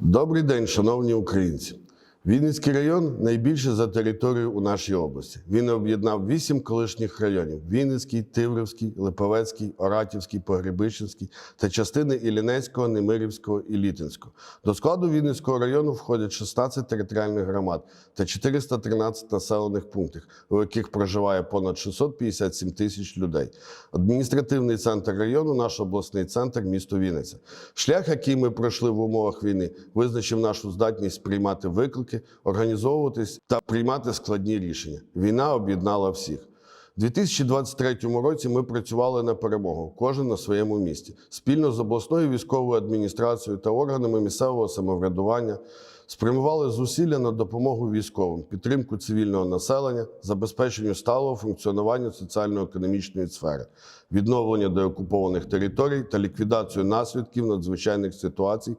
Добрий день, шановні українці. Вінницький район найбільший за територією у нашій області. Він об'єднав вісім колишніх районів: Вінницький, Тиврівський, Липовецький, Оратівський, Погребищенський та частини Іллінецького, Немирівського і Літинського. До складу Вінницького району входять 16 територіальних громад та 413 населених пунктів, у яких проживає понад 657 тисяч людей. Адміністративний центр району наш обласний центр місто Вінниця. Шлях, який ми пройшли в умовах війни, визначив нашу здатність приймати виклики, організовуватись та приймати складні рішення. Війна об'єднала всіх. У 2023 році ми працювали на перемогу, кожен на своєму місці, спільно з обласною військовою адміністрацією та органами місцевого самоврядування. Спрямували зусилля на допомогу військовим, підтримку цивільного населення, забезпеченню сталого функціонування соціально-економічної сфери, відновлення деокупованих територій та ліквідацію наслідків надзвичайних ситуацій,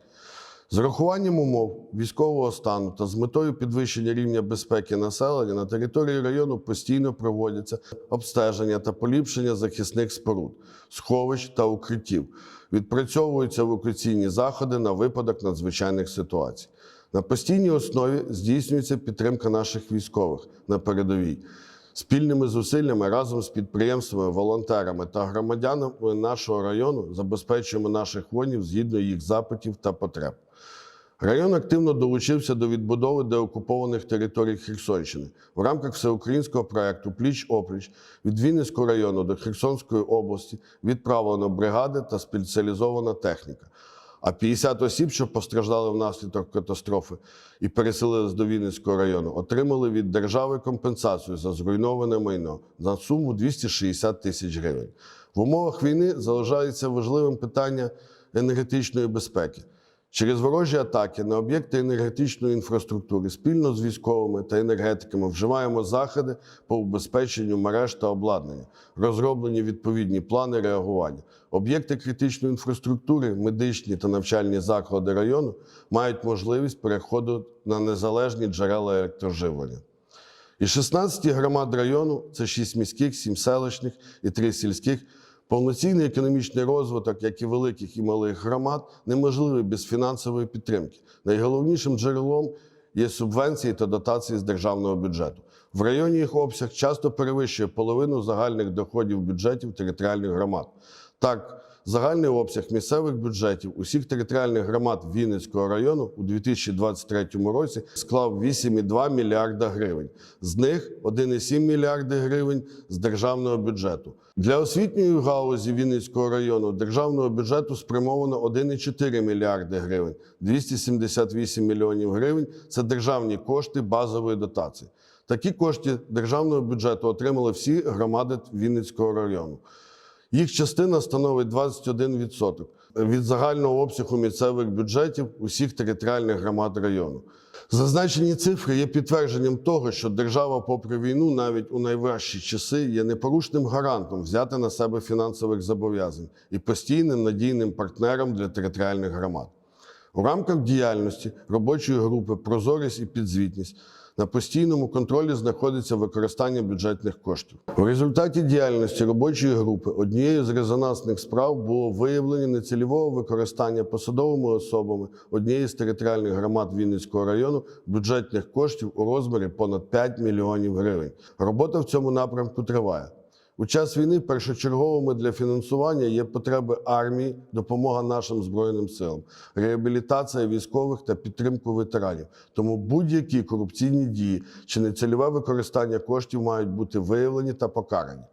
з урахуванням умов військового стану та з метою підвищення рівня безпеки населення на території району постійно проводяться обстеження та поліпшення захисних споруд, сховищ та укриттів. Відпрацьовуються евакуаційні заходи на випадок надзвичайних ситуацій. На постійній основі здійснюється підтримка наших військових на передовій. Спільними зусиллями разом з підприємствами, волонтерами та громадянами нашого району забезпечуємо наших воїнів згідно їх запитів та потреб. Район активно долучився до відбудови деокупованих територій Херсонщини в рамках всеукраїнського проекту Пліч опліч від Вінницького району до Херсонської області відправлено бригади та спеціалізована техніка. А 50 осіб, що постраждали внаслідок катастрофи і переселились до Вінницького району, отримали від держави компенсацію за зруйноване майно на суму 260 тисяч гривень. В умовах війни залишається важливим питання енергетичної безпеки. Через ворожі атаки на об'єкти енергетичної інфраструктури спільно з військовими та енергетиками вживаємо заходи по убезпеченню мереж та обладнання, розроблені відповідні плани реагування. Об'єкти критичної інфраструктури, медичні та навчальні заклади району мають можливість переходу на незалежні джерела електроживлення. Із 16 громад району це 6 міських, 7 селищних і 3 сільських. Повноцінний економічний розвиток, як і великих і малих громад, неможливий без фінансової підтримки. Найголовнішим джерелом є субвенції та дотації з державного бюджету. В районі їх обсяг часто перевищує половину загальних доходів бюджетів територіальних громад. Так, загальний обсяг місцевих бюджетів усіх територіальних громад Вінницького району у 2023 році склав 8,2 мільярда гривень. З них 1,7 мільярди гривень з державного бюджету. Для освітньої галузі Вінницького району державного бюджету спрямовано 1,4 мільярди гривень. 278 мільйонів гривень це державні кошти базової дотації. Такі кошти державного бюджету отримали всі громади Вінницького району. Їх частина становить 21% від загального обсягу місцевих бюджетів усіх територіальних громад району. Зазначені цифри є підтвердженням того, що держава, попри війну, навіть у найважчі часи, є непорушним гарантом взяти на себе фінансових зобов'язань і постійним надійним партнером для територіальних громад. У рамках діяльності робочої групи Прозорість і підзвітність на постійному контролі знаходиться використання бюджетних коштів. У результаті діяльності робочої групи однією з резонансних справ було виявлення нецільового використання посадовими особами однієї з територіальних громад Вінницького району бюджетних коштів у розмірі понад 5 мільйонів гривень. Робота в цьому напрямку триває. У час війни першочерговими для фінансування є потреби армії, допомога нашим збройним силам, реабілітація військових та підтримку ветеранів. Тому будь-які корупційні дії чи нецільове використання коштів мають бути виявлені та покарані.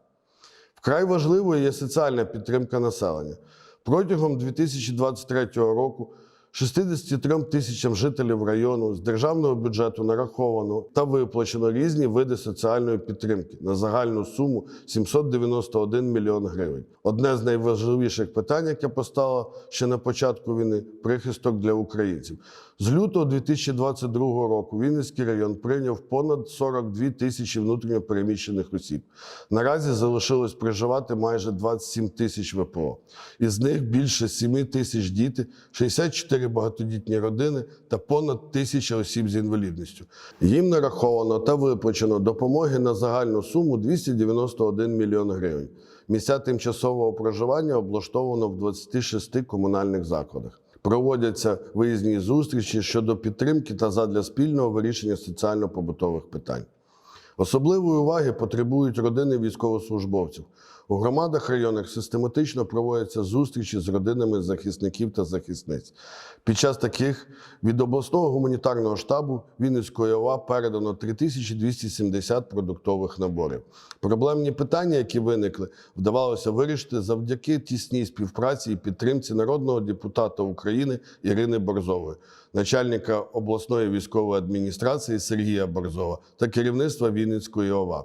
Вкрай важливою є соціальна підтримка населення. Протягом 2023 року 63 тисячам жителів району з державного бюджету нараховано та виплачено різні види соціальної підтримки на загальну суму 791 мільйон гривень. Одне з найважливіших питань, яке постало ще на початку війни прихисток для українців. З лютого 2022 року Вінницький район прийняв понад 42 тисячі внутрішньопереміщених осіб. Наразі залишилось проживати майже 27 тисяч ВПО. Із них більше 7 тисяч діти, 64 багатодітні родини та понад тисяча осіб з інвалідністю. Їм нараховано та виплачено допомоги на загальну суму 291 мільйон гривень. Місця тимчасового проживання облаштовано в 26 комунальних закладах. Проводяться виїзні зустрічі щодо підтримки та задля спільного вирішення соціально-побутових питань. Особливої уваги потребують родини військовослужбовців. У громадах районах систематично проводяться зустрічі з родинами захисників та захисниць. Під час таких від обласного гуманітарного штабу Вінницької ОВА передано 3270 продуктових наборів. Проблемні питання, які виникли, вдавалося вирішити завдяки тісній співпраці і підтримці народного депутата України Ірини Борзової, начальника обласної військової адміністрації Сергія Борзова та керівництва Вінницької ОВА.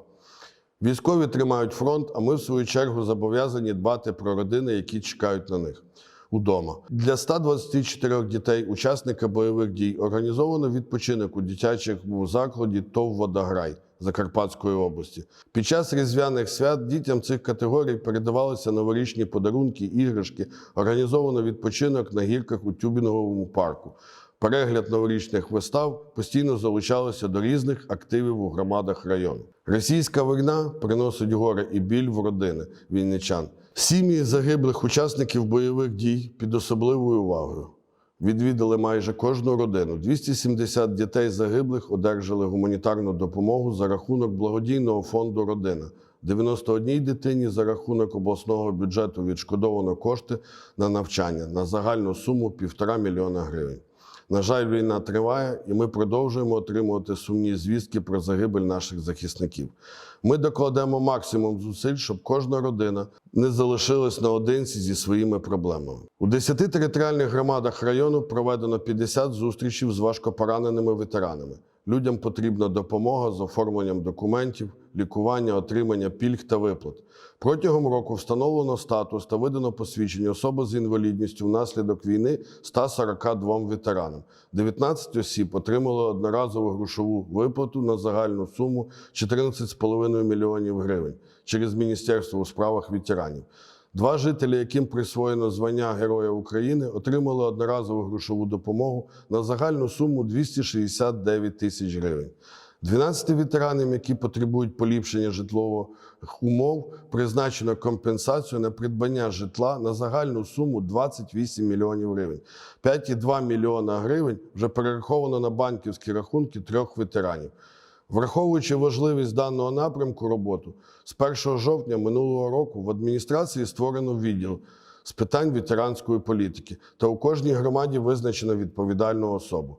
Військові тримають фронт, а ми, в свою чергу, зобов'язані дбати про родини, які чекають на них удома. Для 124 дітей, учасника бойових дій, організовано відпочинок у дитячому закладі ТОВ Водограй Закарпатської області. Під час різдвяних свят дітям цих категорій передавалися новорічні подарунки, іграшки, організовано відпочинок на гірках у Тюбінговому парку. Перегляд новорічних вистав постійно залучалося до різних активів у громадах району. Російська війна приносить горе і біль в родини вінничан. Сім'ї загиблих учасників бойових дій під особливою увагою. Відвідали майже кожну родину. 270 дітей загиблих одержали гуманітарну допомогу за рахунок благодійного фонду Родина. 91 дитині за рахунок обласного бюджету відшкодовано кошти на навчання на загальну суму півтора мільйона гривень. На жаль, війна триває, і ми продовжуємо отримувати сумні звістки про загибель наших захисників. Ми докладемо максимум зусиль, щоб кожна родина не залишилась наодинці зі своїми проблемами. У 10 територіальних громадах району проведено 50 зустрічей з важкопораненими ветеранами. Людям потрібна допомога з оформленням документів, лікування, отримання пільг та виплат. Протягом року встановлено статус та видано посвідчення особи з інвалідністю внаслідок війни 142 ветеранам. 19 осіб отримали одноразову грошову виплату на загальну суму 14,5 мільйонів гривень через Міністерство у справах ветеранів. Два жителі, яким присвоєно звання Героя України, отримали одноразову грошову допомогу на загальну суму 269 тисяч гривень. 12 ветеранам, які потребують поліпшення житлових умов, призначено компенсацію на придбання житла на загальну суму 28 мільйонів гривень. 5,2 мільйона гривень вже перераховано на банківські рахунки трьох ветеранів. Враховуючи важливість даного напрямку роботу, з 1 жовтня минулого року в адміністрації створено відділ з питань ветеранської політики та у кожній громаді визначено відповідальну особу.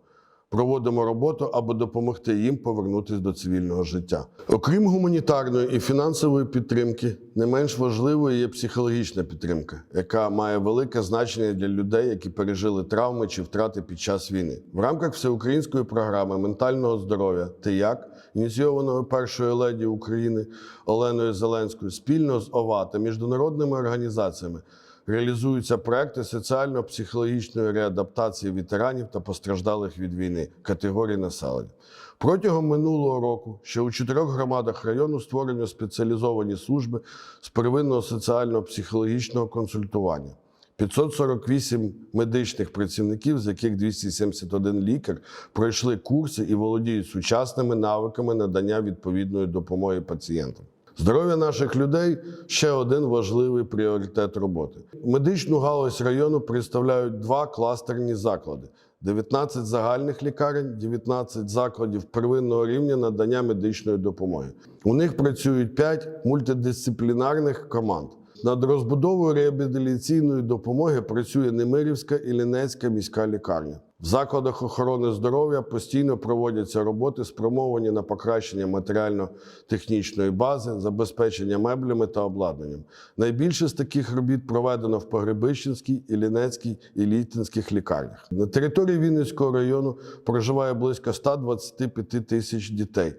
Проводимо роботу, аби допомогти їм повернутися до цивільного життя. Окрім гуманітарної і фінансової підтримки, не менш важливою є психологічна підтримка, яка має велике значення для людей, які пережили травми чи втрати під час війни. В рамках всеукраїнської програми ментального здоров'я «Ти-як», ініційованої першою леді України Оленою Зеленською, спільно з ОВА та міжнародними організаціями. Реалізуються проекти соціально-психологічної реадаптації ветеранів та постраждалих від війни категорій населення. Протягом минулого року ще у чотирьох громадах району створено спеціалізовані служби з первинного соціально-психологічного консультування. 548 медичних працівників, з яких 271 лікар, пройшли курси і володіють сучасними навиками надання відповідної допомоги пацієнтам. Здоров'я наших людей ще один важливий пріоритет роботи. Медичну галузь району представляють два кластерні заклади: 19 загальних лікарень, 19 закладів первинного рівня надання медичної допомоги. У них працюють 5 мультидисциплінарних команд. Над розбудовою реабілітаційної допомоги працює Немирівська і Лінецька міська лікарня. В закладах охорони здоров'я постійно проводяться роботи, спрямовані на покращення матеріально-технічної бази, забезпечення меблями та обладнанням. Найбільше з таких робіт проведено в Погребищенській, Іллінецькій і Літинських лікарнях. На території Вінницького району проживає близько 125 тисяч дітей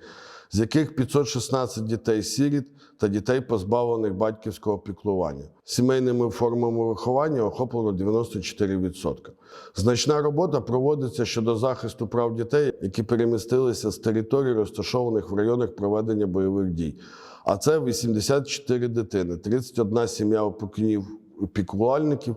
з яких 516 дітей сіріт та дітей, позбавлених батьківського піклування. Сімейними формами виховання охоплено 94%. Значна робота проводиться щодо захисту прав дітей, які перемістилися з територій, розташованих в районах проведення бойових дій. А це 84 дитини, 31 сім'я опікунів піклувальників,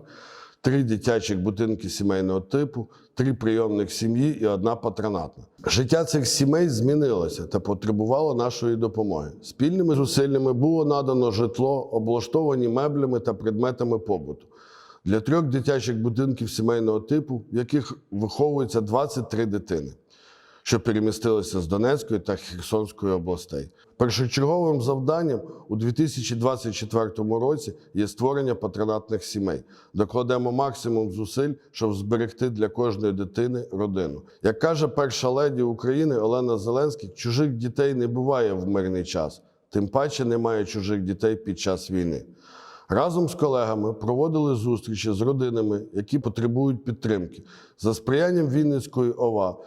три дитячих будинки сімейного типу, три прийомних сім'ї і одна патронатна. Життя цих сімей змінилося та потребувало нашої допомоги. Спільними зусиллями було надано житло, облаштовані меблями та предметами побуту. для трьох дитячих будинків сімейного типу, в яких виховується 23 дитини, що перемістилися з Донецької та Херсонської областей. Першочерговим завданням у 2024 році є створення патронатних сімей. Докладемо максимум зусиль, щоб зберегти для кожної дитини родину. Як каже перша леді України Олена Зеленський, чужих дітей не буває в мирний час, тим паче немає чужих дітей під час війни. Разом з колегами проводили зустрічі з родинами, які потребують підтримки. За сприянням Вінницької ОВА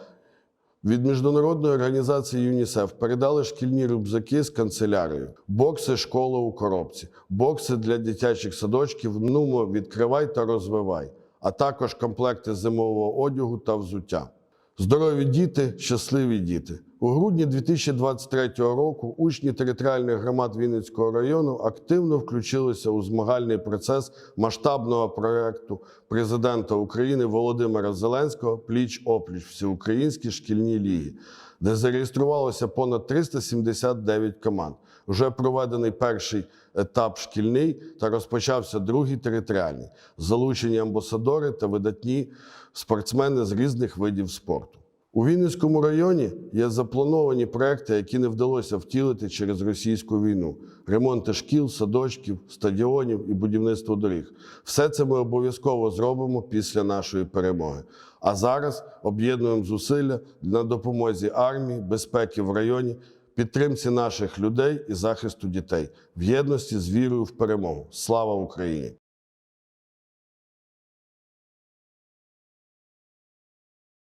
від міжнародної організації ЮНІСЕФ передали шкільні рюкзаки з канцелярією, бокси школа у коробці, бокси для дитячих садочків Нумо відкривай та розвивай, а також комплекти зимового одягу та взуття. Здорові діти, щасливі діти. У грудні 2023 року учні територіальних громад Вінницького району активно включилися у змагальний процес масштабного проекту президента України Володимира Зеленського Пліч опліч всеукраїнські шкільні ліги, де зареєструвалося понад 379 команд. Вже проведений перший етап шкільний та розпочався другий територіальний. Залучені амбасадори та видатні спортсмени з різних видів спорту. У Вінницькому районі є заплановані проекти, які не вдалося втілити через російську війну: ремонти шкіл, садочків, стадіонів і будівництво доріг. Все це ми обов'язково зробимо після нашої перемоги. А зараз об'єднуємо зусилля на допомозі армії, безпеки в районі, підтримці наших людей і захисту дітей в єдності з вірою в перемогу. Слава Україні!